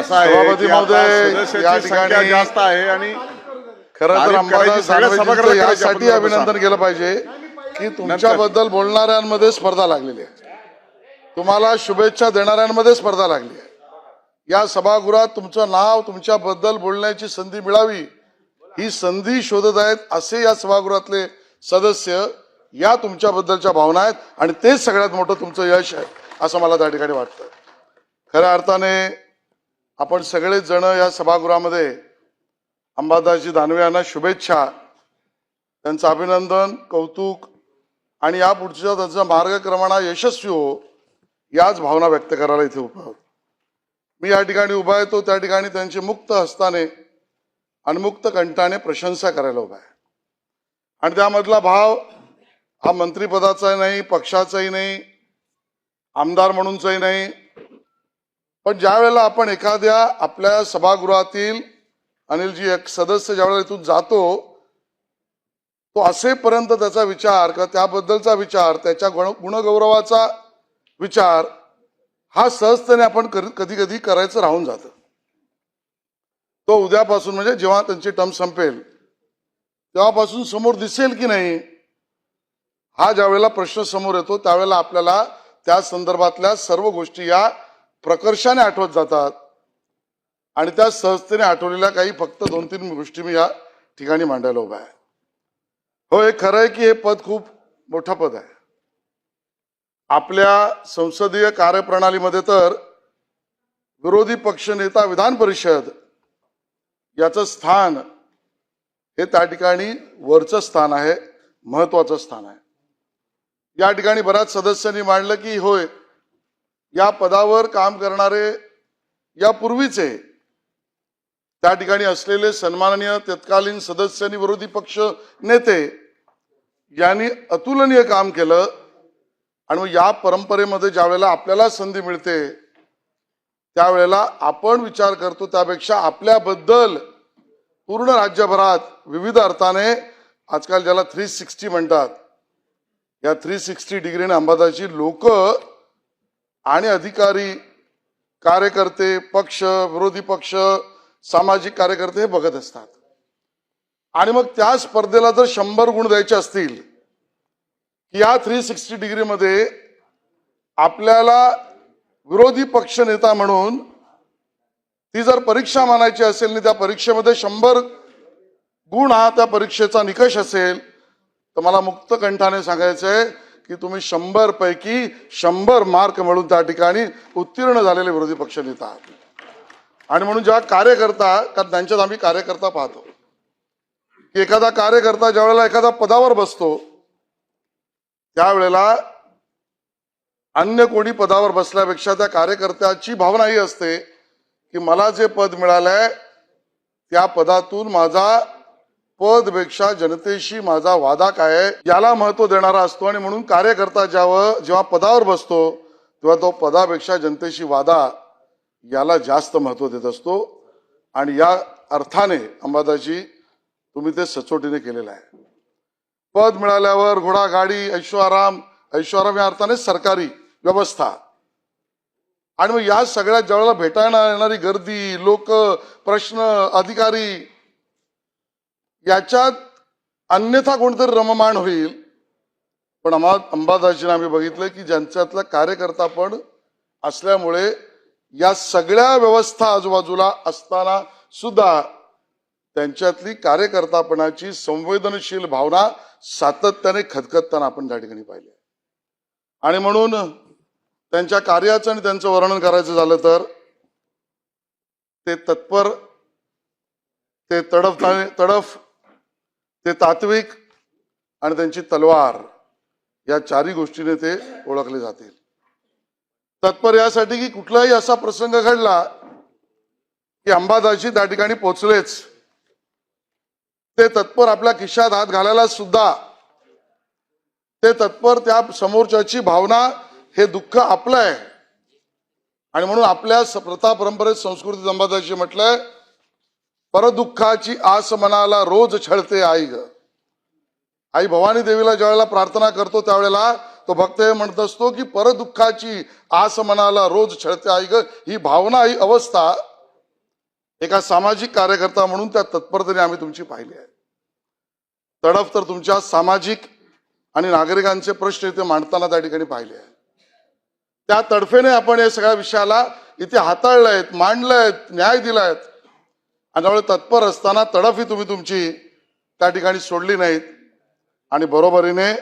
असं आहे सभापती की आता महोदय, सदस्याची या संख्या ठिकाणी जास्त आहे आणि खरं तर तारीफ अंबादास करायची, सगळ्या दानवेजींचं सभागृहात करायची आपण यासाठी अभिनंदन केलं पाहिजे की तुमच्याबद्दल बोलणाऱ्यांमध्ये स्पर्धा लागलेली आहे. तुम्हाला शुभेच्छा देणाऱ्यांमध्ये स्पर्धा लागली आहे. या सभागृहात तुमचं नाव तुमच्याबद्दल बोलण्याची संधी मिळावी ही संधी शोधत आहेत असे या सभागृहातले सदस्य या तुमच्याबद्दलच्या भावना आहेत आणि तेच सगळ्यात मोठं तुमचं यश आहे असं मला त्या ठिकाणी वाटतं. खऱ्या अर्थाने आपण सगळेच जण या सभागृहामध्ये अंबादासजी दानवे यांना शुभेच्छा त्यांचं अभिनंदन कौतुक आणि या पुढच्या त्यांचा मार्गक्रमणा यशस्वी हो याच भावना व्यक्त करायला इथे उभा आहोत. मी या ठिकाणी उभा आहे तो त्या ठिकाणी त्यांची मुक्त हस्ताने आणि मुक्त कंठाने प्रशंसा करायला उभा आहे. आणि त्यामधला भाव हा मंत्रिपदाचाही नाही पक्षाचाही नाही आमदार म्हणूनचाही नाही पण ज्या वेळेला आपण एखाद्या आपल्या सभागृहातील अनिलजी एक सदस्य ज्यावेळेला इथून जातो तो असेपर्यंत त्याचा विचार किंवा त्याबद्दलचा विचार त्याच्या गुण गुणगौरवाचा विचार हा सहजतेने आपण कधी कधी करायचं राहून जातं. तो उद्यापासून म्हणजे जेव्हा त्यांची टर्म संपेल तेव्हापासून समोर दिसेल की नाही हा ज्यावेळेला प्रश्न समोर येतो त्यावेळेला आपल्याला त्या संदर्भातल्या सर्व गोष्टी या प्रकर्षाने आठवत जातात. आणि त्या सहजतेने आठवलेल्या काही फक्त दोन तीन गोष्टी मी या ठिकाणी मांडायला उभा आहे. हो हे खरं आहे की हे पद खूप मोठं पद आहे. आपल्या संसदीय कार्यप्रणालीमध्ये तर विरोधी पक्षनेता विधान परिषद याचं स्थान हे त्या ठिकाणी वरचं स्थान आहे महत्वाचं स्थान आहे. या ठिकाणी बऱ्याच सदस्यांनी मांडलं की होय या पदावर काम करणारे यापूर्वीचे त्या ठिकाणी असलेले सन्माननीय तत्कालीन सदस्य आणि विरोधी पक्ष नेते यांनी अतुलनीय काम केलं आणि मग या परंपरेमध्ये ज्या वेळेला आपल्याला संधी मिळते त्यावेळेला आपण विचार करतो त्यापेक्षा आपल्याबद्दल पूर्ण राज्यभरात विविध अर्थाने आजकाल ज्याला थ्री सिक्स्टी म्हणतात या थ्री सिक्स्टी डिग्रीने अंबादाची लोक आणि अधिकारी कार्यकर्ते पक्ष विरोधी पक्ष सामाजिक कार्यकर्ते हे बघत असतात. आणि मग त्या स्पर्धेला जर शंभर गुण द्यायचे असतील की या थ्री सिक्स्टी डिग्रीमध्ये आपल्याला विरोधी पक्ष नेता म्हणून ती जर परीक्षा मानायची असेल आणि त्या परीक्षेमध्ये शंभर गुण हा त्या परीक्षेचा निकष असेल तर मला मुक्त कंठाने सांगायचं आहे की तुम्ही शंभर पैकी शंभर मार्क मिळून त्या ठिकाणी उत्तीर्ण झालेले विरोधी पक्ष नेता आहात. आणि म्हणून जेव्हा कार्यकर्ता कारण त्यांच्यात आम्ही कार्यकर्ता पाहतो. की एखादा कार्यकर्ता ज्या वेळेला एखाद्या पदावर बसतो त्यावेळेला अन्य कोणी पदावर बसल्यापेक्षा त्या कार्यकर्त्याची भावना ही असते की मला जे पद मिळालंय त्या पदातून माझा पदपेक्षा जनतेशी माझा वादा काय आहे याला महत्त्व देणारा असतो आणि म्हणून कार्यकर्ता ज्यावं जेव्हा पदावर बसतो तेव्हा तो पदापेक्षा जनतेशी वादा याला जास्त महत्त्व देत असतो. आणि या अर्थाने अंबादाजी तुम्ही ते सचोटीने केलेलं आहे. पद मिळाल्यावर घोडा गाडी ऐश्वराम ऐश्वराम या अर्थाने सरकारी व्यवस्था. आणि मग या सगळ्या ज्यावेळेला भेटायला येणारी गर्दी लोक प्रश्न अधिकारी याच्यात अन्यथा कोणतरी रममाण होईल. पण आम्हा अंबादासजीने आम्ही बघितलं की ज्यांच्यातला कार्यकर्ता पण असल्यामुळे या सगळ्या व्यवस्था आजूबाजूला असताना सुद्धा त्यांच्यातली कार्यकर्तापणाची संवेदनशील भावना सातत्याने खदखदताना आपण त्या ठिकाणी पाहिली आणि म्हणून त्यांच्या कार्याचं आणि त्यांचं वर्णन करायचं झालं तर ते तत्पर ते तडफ तडफ ते तात्विक आणि त्यांची तलवार या चारही गोष्टीने ते ओळखले जातील. तत्पर यासाठी की कुठलाही असा प्रसंग घडला की अंबादाशी त्या ठिकाणी पोचलेच ते तत्पर आपल्या खिशात हात घालायला सुद्धा ते तत्पर त्या समोरच्याची भावना हे दुःख आपलं आहे आणि म्हणून आपल्या प्रथा परंपरेत संस्कृती अंबादाशी म्हटलंय परदुःखाची आस मनाला रोज छळते आई ग. आई भवानी देवीला ज्यावेळेला प्रार्थना करतो त्यावेळेला तो भक्त हे म्हणत असतो की परदुःखाची आस मनाला रोज छळते आई ग. ही भावना ही अवस्था एका सामाजिक कार्यकर्ता म्हणून त्या तत्परतेने आम्ही तुमची पाहिली आहे. तडफ तर तुमच्या सामाजिक आणि नागरिकांचे प्रश्न इथे मांडताना त्या ठिकाणी पाहिले आहे. त्या तडफेने आपण या सगळ्या विषयाला इथे हाताळलंयत मांडलंयत न्याय दिलायत आणि त्यामुळे तत्पर असताना तडफही तुम्ही तुमची त्या ठिकाणी सोडली नाहीत. आणि बरोबरीने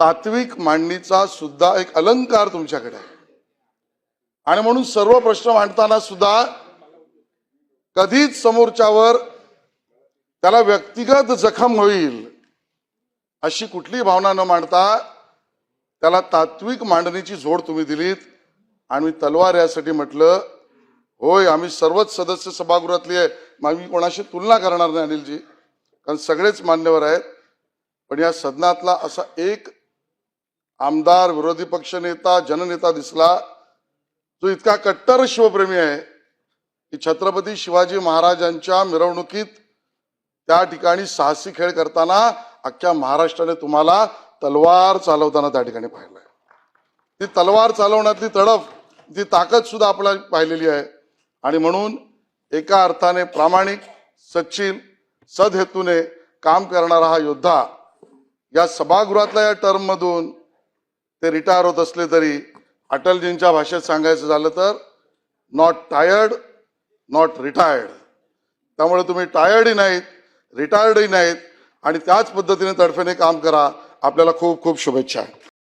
तात्विक मांडणीचा सुद्धा एक अलंकार तुमच्याकडे आहे. आणि म्हणून सर्व प्रश्न मांडताना सुद्धा कधीच समोरच्यावर त्याला व्यक्तिगत जखम होईल अशी कुठली भावना न मांडता त्याला तात्विक मांडणीची झोड तुम्ही दिलीत. आणि मी तलवार यासाठी म्हटलं होय आम्ही सर्वच सदस्य सभागृहातली आहे. मग मी कोणाशी तुलना करणार नाही अनिलजी. कारण सगळेच मान्यवर आहेत. पण या सदनातला असा एक आमदार विरोधी पक्ष नेता जननेता दिसला जो इतका कट्टर शिवप्रेमी आहे की छत्रपती शिवाजी महाराजांच्या मिरवणुकीत त्या ठिकाणी साहसी खेळ करताना अख्ख्या महाराष्ट्राने तुम्हाला तलवार चालवताना त्या ठिकाणी पाहिलंय. ती तलवार चालवण्यातली तडफ ती ताकद सुद्धा आपल्याला पाहिलेली आहे. आणि म्हणून एका अर्थाने प्रामाणिक सचिन सदहेतूने काम करणारा हा योद्धा या सभागृहातल्या या टर्ममधून ते रिटायर होत असले तरी अटलजींच्या भाषेत सांगायचं झालं तर नॉट टायर्ड नॉट रिटायर्ड त्यामुळे तुम्ही टायर्डही नाहीत रिटायर्डही नाहीत आणि त्याच पद्धतीने तडफेने काम करा. आपल्याला खूप खूप शुभेच्छा.